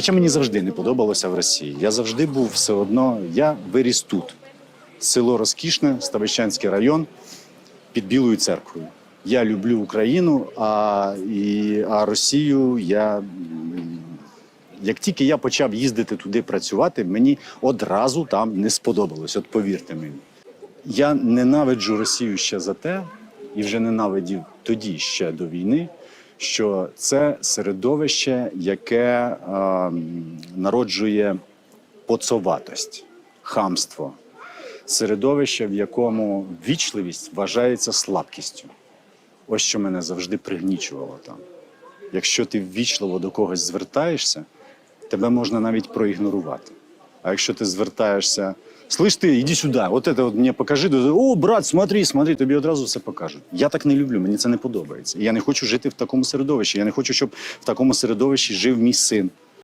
Хоча мені завжди не подобалося в Росії. Я завжди був все одно, я виріс тут. Село Розкішне, Ставищанський район під Білою церквою. Я люблю Україну, а, і, а Росію я. Як тільки я почав їздити туди працювати, мені одразу там не сподобалось. От повірте мені. Я ненавиджу Росію ще за те, і вже ненавидів тоді ще до війни, що це середовище, яке е, народжує поцоватость, хамство, середовище, в якому вічливість вважається слабкістю. Ось що мене завжди пригнічувало там. Якщо ти ввічливо до когось звертаєшся, тебе можна навіть проігнорувати. А якщо ти звертаєшся, слиш ти, іди сюди, от це от мені покажи, о, брат, смотри, смотри, тобі одразу все покажуть. Я так не люблю, мені це не подобається. Я не хочу жити в такому середовищі. Я не хочу, щоб в такому середовищі жив мій син.